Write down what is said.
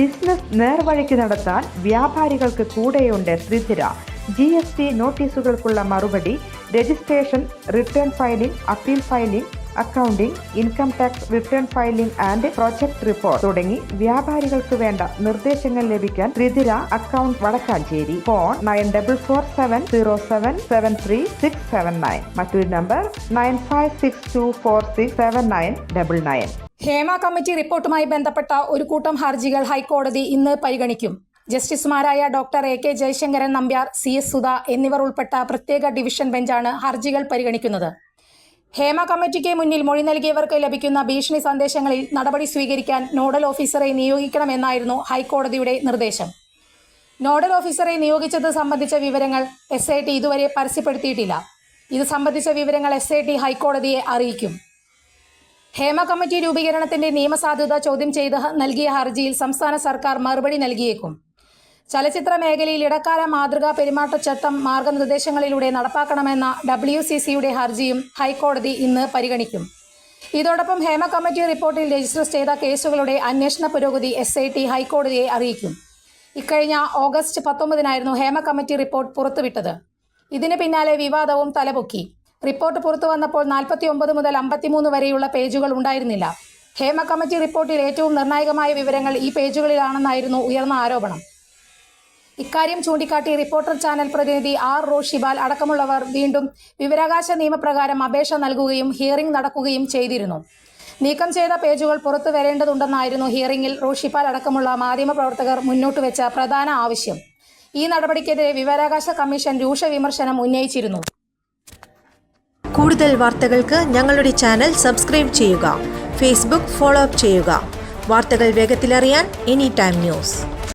Business നേർവഴിക്ക് നടത്താൻ വ്യാപാരികൾക്ക് കൂടെയുണ്ട് ശ്രീധര. ജി എസ് ടി നോട്ടീസുകൾക്കുള്ള മറുപടി registration return filing appeal filing accounting income tax return filing and project report തുടങ്ങി വ്യാപാരികൾക്ക് വേണ്ട നിർദ്ദേശങ്ങൾ ലഭിക്കാൻ ത്രിതിര account Vadakkanchery. Phone nine double four seven zero seven seven three six seven nine. മറ്റൊരു number nine five six two four six seven nine double nine. Hema committee റിപ്പോർട്ടുമായി ബന്ധപ്പെട്ട ഒരു കൂട്ടം ഹർജികൾ ഹൈക്കോടതി ഇന്ന് പരിഗണിക്കും. ജസ്റ്റിസുമാരായ doctor A K Jayasankaran Nambiar C S Sudha എന്നിവർ ഉൾപ്പെട്ട പ്രത്യേക ഡിവിഷൻ ബെഞ്ചാണ് ഹർജികൾ പരിഗണിക്കുന്നത്. ഹേമ കമ്മിറ്റിക്ക് മുന്നിൽ മൊഴി നൽകിയവർക്ക് ലഭിക്കുന്ന ഭീഷണി സന്ദേശങ്ങളിൽ നടപടി സ്വീകരിക്കാൻ നോഡൽ ഓഫീസറെ നിയോഗിക്കണമെന്നായിരുന്നു ഹൈക്കോടതിയുടെ നിർദ്ദേശം. നോഡൽ ഓഫീസറെ നിയോഗിച്ചത് സംബന്ധിച്ച വിവരങ്ങൾ എസ് ഇതുവരെ പരസ്യപ്പെടുത്തിയിട്ടില്ല. ഇത് സംബന്ധിച്ച വിവരങ്ങൾ എസ് ഹൈക്കോടതിയെ അറിയിക്കും. ഹേമ കമ്മിറ്റി രൂപീകരണത്തിന്റെ നിയമസാധുത ചോദ്യം ചെയ്ത് നൽകിയ ഹർജിയിൽ സംസ്ഥാന സർക്കാർ മറുപടി നൽകിയേക്കും. ചലച്ചിത്ര മേഖലയിൽ ഇടക്കാല മാതൃകാ പെരുമാറ്റച്ചട്ടം മാർഗനിർദ്ദേശങ്ങളിലൂടെ നടപ്പാക്കണമെന്ന ഡബ്ല്യു സി സിയുടെ ഹർജിയും ഹൈക്കോടതി ഇന്ന് പരിഗണിക്കും. ഇതോടൊപ്പം ഹേമ കമ്മിറ്റി റിപ്പോർട്ടിൽ രജിസ്റ്റർ ചെയ്ത കേസുകളുടെ അന്വേഷണ പുരോഗതി എസ് ഐ ടി ഹൈക്കോടതിയെ അറിയിക്കും. ഇക്കഴിഞ്ഞ ഓഗസ്റ്റ് പത്തൊമ്പതിനായിരുന്നു ഹേമ കമ്മിറ്റി റിപ്പോർട്ട് പുറത്തുവിട്ടത്. ഇതിന് പിന്നാലെ വിവാദവും തലപൊക്കി. റിപ്പോർട്ട് പുറത്തു വന്നപ്പോൾ നാൽപ്പത്തി ഒമ്പത് മുതൽ അമ്പത്തിമൂന്ന് വരെയുള്ള പേജുകൾ ഉണ്ടായിരുന്നില്ല. ഹേമ കമ്മിറ്റി റിപ്പോർട്ടിൽ ഏറ്റവും നിർണായകമായ വിവരങ്ങൾ ഈ പേജുകളിലാണെന്നായിരുന്നു ഉയർന്ന ആരോപണം. ഇക്കാര്യം ചൂണ്ടിക്കാട്ടി റിപ്പോർട്ടർ ചാനൽ പ്രതിനിധി ആർ റോഷിബാൽ അടക്കമുള്ളവർ വീണ്ടും വിവരാവകാശ നിയമപ്രകാരം അപേക്ഷ നൽകുകയും ഹിയറിംഗ് നടക്കുകയും ചെയ്തിരുന്നു. നീക്കം ചെയ്ത പേജുകൾ പുറത്തു വരേണ്ടതുണ്ടെന്നായിരുന്നു ഹിയറിംഗിൽ റോഷിപ്പാൽ അടക്കമുള്ള മാധ്യമപ്രവർത്തകർ മുന്നോട്ട് വെച്ച പ്രധാന ആവശ്യം. ഈ നടപടിക്കെതിരെ വിവരാവകാശ കമ്മീഷൻ രൂക്ഷ വിമർശനം ഉന്നയിച്ചിരുന്നു. കൂടുതൽ വാർത്തകൾക്ക് ഞങ്ങളുടെ ചാനൽ സബ്സ്ക്രൈബ് ചെയ്യുക ഫേസ്ബുക്ക് ഫോളോ അപ്പ് ചെയ്യുക. വാർത്തകൾ വേഗത്തിലറിയാൻ എനി ടൈം ന്യൂസ്